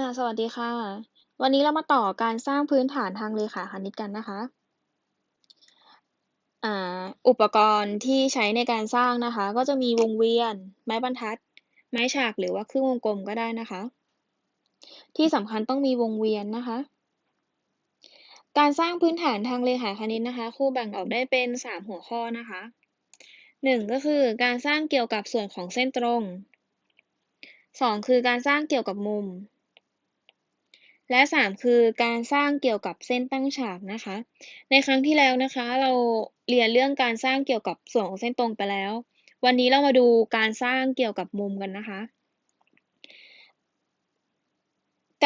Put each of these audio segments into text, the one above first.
อ่า สวัสดีค่ะ วันนี้เรามาต่อการสร้างพื้นฐานทางเลขาคณิตกันนะคะ อ่า อุปกรณ์ที่ใช้ในการสร้างนะคะ ก็จะมีวงเวียน ไม้บรรทัด ไม้ฉากหรือว่าครึ่งวงกลมก็ได้นะคะ ที่สำคัญต้องมีวงเวียนนะคะ การสร้างพื้นฐานทางเลขาคณิตนะคะครูแบ่งออกได้เป็นสามหัวข้อนะคะหนึ่งก็คือการสร้างเกี่ยวกับส่วนของเส้นตรงสองคือการสร้างเกี่ยวกับมุม และสามคือการสร้างเกี่ยวกับเส้นตั้งฉากนะคะ ในครั้งที่แล้วนะคะ เราเรียนเรื่องการสร้างเกี่ยวกับส่วนของเส้นตรงไปแล้ว วันนี้เรามาดูการสร้างเกี่ยวกับมุมกันนะคะ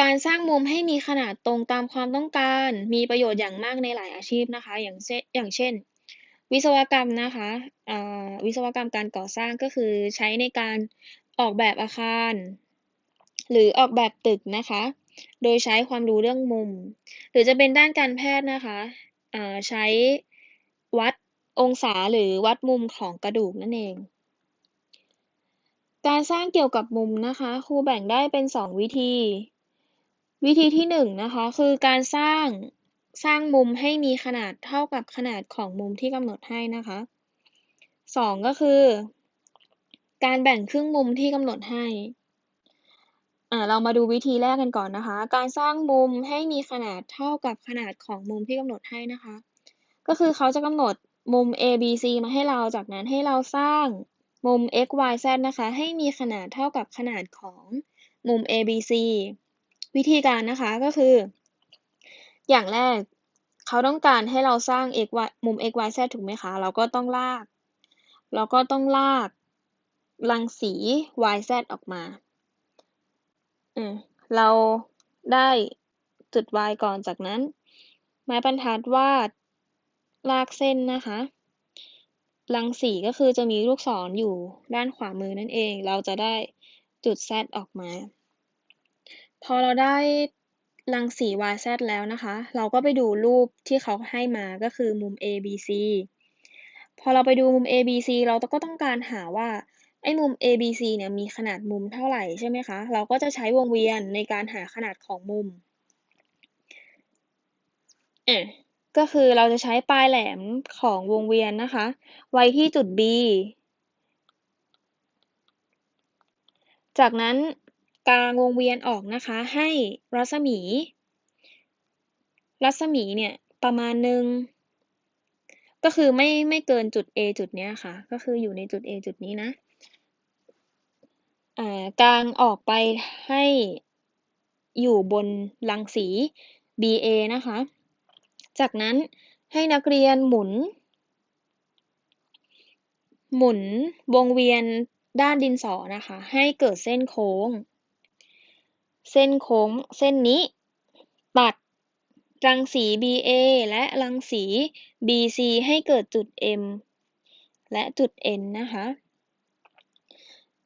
การสร้างมุมให้มีขนาดตรงตามความต้องการ มีประโยชน์อย่างมากในหลายอาชีพนะคะ อย่างเช่นอย่างเช่น วิศวกรรมนะคะวิศวกรรมการก่อสร้างก็คือใช้ในการออกแบบอาคาร หรือออกแบบตึกนะคะ โดยใช้ความรู้เรื่องมุม หรือจะเป็นด้านการแพทย์นะคะใช้วัดองศาหรือวัดมุมของกระดูกนั่นเอง การสร้างเกี่ยวกับมุมนะคะครูแบ่งได้เป็นสองวิธี วิธีที่หนึ่งนะคะคือการสร้างสร้างมุมให้มีขนาดเท่ากับขนาดของมุมที่กำหนดให้นะคะสองก็คือ การแบ่งครึ่งมุมที่กำหนดให้ อ่า เรามาดูวิธีแรกกันก่อนนะคะ การสร้างมุมให้มีขนาดเท่ากับขนาดของมุมที่กำหนดให้นะคะ ก็คือเขาจะกำหนดมุม A B C มาให้เรา จากนั้นให้เราสร้างมุม x y z นะคะ ให้มีขนาดเท่ากับขนาดของมุม A B C วิธีการนะคะก็คือ อย่างแรกเขาต้องการให้เราสร้าง x y มุม x y z ถูกไหมคะ เราก็ต้องลาก เราก็ต้องลากรังสี y z ออกมา เราได้จุด y ก่อนจากนั้น ไม้บรรทัดวาดลากเส้นนะคะรังสีก็คือจะมีลูกศรออยู่ด้านขวามือนั่นเอง เราจะได้จุด z ออกมา พอเราได้รังสี y z แล้วนะคะ เราก็ไปดูรูปที่เขาให้มาก็คือมุม a b c พอเราไปดูมุม a b c เราก็ต้องการหาว่า ไอ้มุม ABC เนี่ยมีขนาดมุมเท่าไหร่ใช่ไหมคะ เราก็จะใช้วงเวียนในการหาขนาดของมุมอะก็คือเราจะใช้ปลายแหลมของวงเวียนนะคะ ไว้ที่จุด B จากนั้นกลางวงเวียนออกนะคะ ให้รัศมี รัศมีเนี่ยประมาณหนึ่งก็คือไม่ไม่เกินจุด A จุดเนี้ยค่ะ ก็คืออยู่ในจุด A จุดนี้นะ กางออกไปให้อยู่บนรังสี BA นะคะ จากนั้นให้นักเรียนหมุน หมุนวงเวียนด้านดินสอนะคะ ให้เกิดเส้นโค้ง เส้นโค้งเส้นนี้ตัดรังสี BA และรังสี BC ให้เกิดจุด M และจุด N นะคะ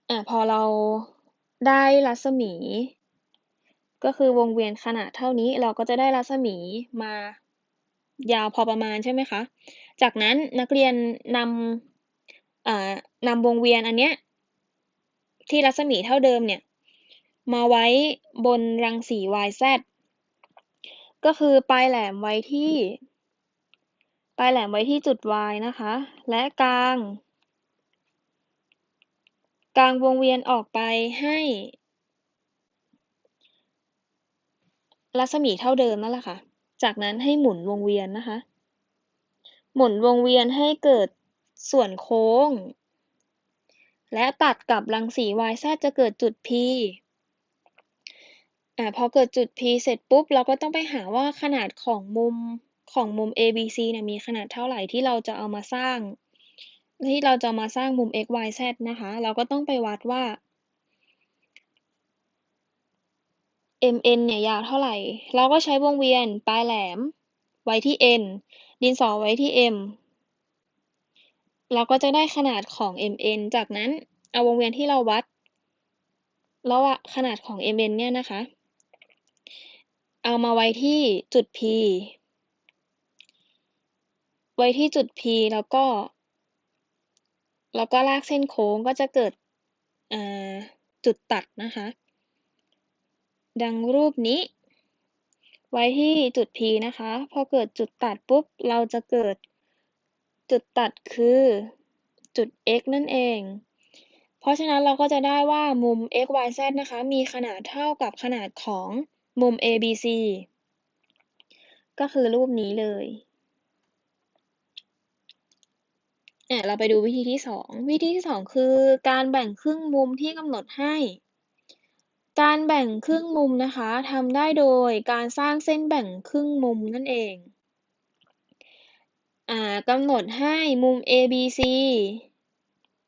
อะพอเราได้รัศมี ก็คือวงเวียนขนาดเท่านี้เราก็จะได้รัศมีมายาวพอประมาณใช่ไหมคะ จากนั้นนักเรียนนำนำวงเวียนอันเนี้ยที่รัศมีเท่าเดิมเนี่ย มาไว้บนรังสี YZ ก็คือปลายแหลมไว้ที่ ปลายแหลมไว้ที่จุด Y นะคะ และกลาง กลางวงเวียนออกไปให้รัศมีเท่าเดิมนั่นแหละค่ะ จากนั้นให้หมุนวงเวียนนะคะ หมุนวงเวียนให้เกิดส่วนโค้ง และตัดกับรังสี y z จะเกิดจุด p อ่าพอเกิดจุด p เสร็จปุ๊บ เราก็ต้องไปหาว่าขนาดของมุมของมุม ABC เนี่ยมีขนาดเท่าไหร่ที่เราจะเอามาสร้าง ที่เราจะมาสร้างมุม x y z นะคะ เราก็ต้องไปวัดว่า mn เนี่ยยาวเท่าไหร่ เราก็ใช้วงเวียนปลายแหลม ไว้ที่ n ดินสอไว้ที่ m เราก็จะได้ขนาดของ mn จากนั้นเอาวงเวียนที่เราวัด แล้วขนาดของ mn เนี่ยนะคะ เอามาไว้ที่จุด p ไว้ที่จุด p แล้วก็ แล้วก็ลากเส้นโค้งก็จะเกิดจุดตัดนะคะ ดังรูปนี้ ไว้ที่จุด P นะคะ พอเกิดจุดตัดปุ๊บ เราจะเกิดจุดตัดคือจุด x นั่นเอง เพราะฉะนั้นเราก็จะได้ว่ามุม x y z นะคะ มีขนาดเท่ากับขนาดของมุม ABC ก็คือรูปนี้เลย อะเราไปดูวิธีที่สอง วิธีที่สองคือการแบ่งครึ่งมุมที่กำหนดให้ การแบ่งครึ่งมุมนะคะทำได้โดยการสร้างเส้นแบ่งครึ่งมุมนั่นเองอ่ากำหนดให้มุม ABC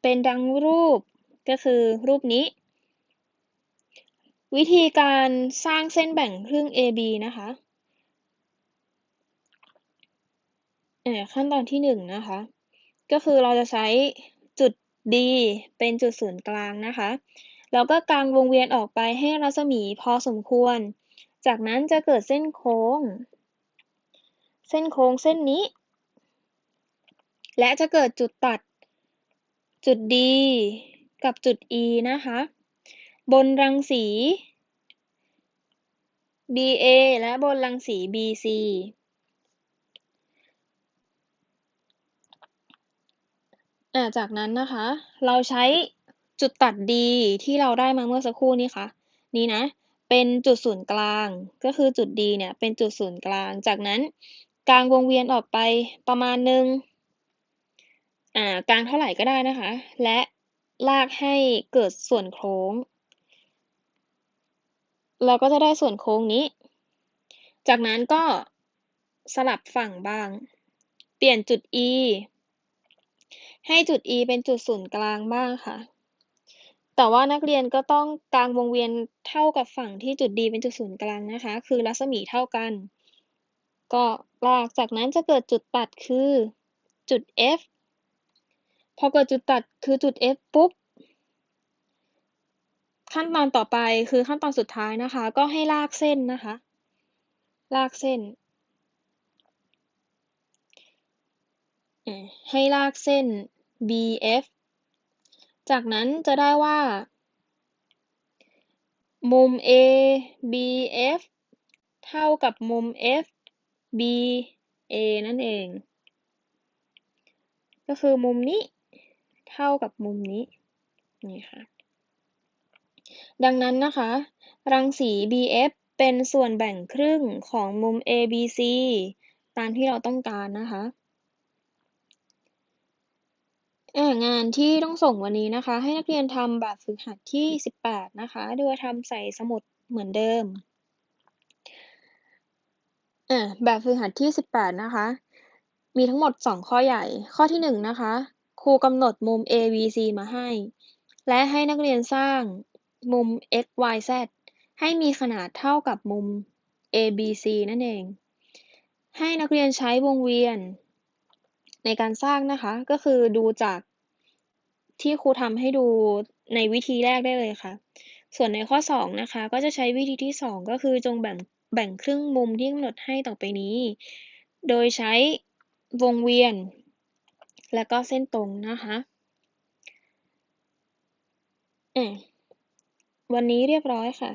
เป็นดังรูปก็คือรูปนี้ วิธีการสร้างเส้นแบ่งครึ่ง AB นะคะอ่าขั้นตอนที่หนึ่งนะคะ ก็คือเราจะใช้จุด D เป็นจุดศูนย์กลางนะคะแล้วก็กางวงเวียนออกไปให้รัศมีพอสมควร จากนั้นจะเกิดเส้นโค้ง เส้นโค้งเส้นนี้ และจะเกิดจุดตัด จุด D กับจุด E นะคะ บนรังสี BA และบนรังสี BC อา จากนั้นนะคะ เราใช้จุดตัด D ที่เราได้มาเมื่อสักครู่นี้ค่ะ นี้นะ เป็นจุดศูนย์กลาง ก็คือจุด D เนี่ย เป็นจุดศูนย์กลาง จากนั้นกลางวงเวียนออกไปประมาณหนึ่งอ่ากลางเท่าไหร่ก็ได้นะคะ และลากให้เกิดส่วนโค้ง เราก็จะได้ส่วนโค้งนี้ จากนั้นก็สลับฝั่งบ้าง เปลี่ยนจุด E ให้จุด E เป็นจุดศูนย์กลางบ้างค่ะ แต่ว่านักเรียนก็ต้องกางวงเวียนเท่ากับฝั่งที่จุด D เป็นจุดศูนย์กลางนะคะ คือรัศมีเท่ากัน ก็ลากจากนั้นจะเกิดจุดตัดคือจุด F พอเกิดจุดตัดคือจุด F ปุ๊บ ขั้นตอนต่อไปคือขั้นตอนสุดท้ายนะคะ ก็ให้ลากเส้นนะคะ ลากเส้น ให้ลากเส้น BF จากนั้นจะได้ว่า มุม ABF เท่ากับมุม FBA นั่นเอง ก็คือมุมนี้เท่ากับมุมนี้ นี่ค่ะ ดังนั้นนะคะ รังสี BF เป็นส่วนแบ่งครึ่งของมุม ABC ตามที่เราต้องการนะคะ งานที่ต้องส่งวันนี้นะคะ ให้นักเรียนทำแบบฝึกหัดที่ 18 นะคะ โดยทำใส่สมุดเหมือนเดิมแบบฝึกหัดที่ 18 นะคะ มีทั้งหมด 2 ข้อใหญ่ ข้อที่ 1 นะคะ ครูกำหนดมุม ABC มาให้ และให้นักเรียนสร้างมุม XYZ ให้มีขนาดเท่ากับมุม ABC นั่นเอง ให้นักเรียนใช้วงเวียน ในการสร้างนะคะ ก็คือดูจากที่ครูทำให้ดูในวิธีแรกได้เลยค่ะ ส่วนในข้อ 2 นะคะ ก็จะใช้วิธีที่ 2 ก็คือจงแบ่งแบ่งครึ่งมุมที่กำหนดให้ต่อไปนี้ โดยใช้วงเวียน และก็เส้นตรงนะคะวันนี้เรียบร้อยค่ะ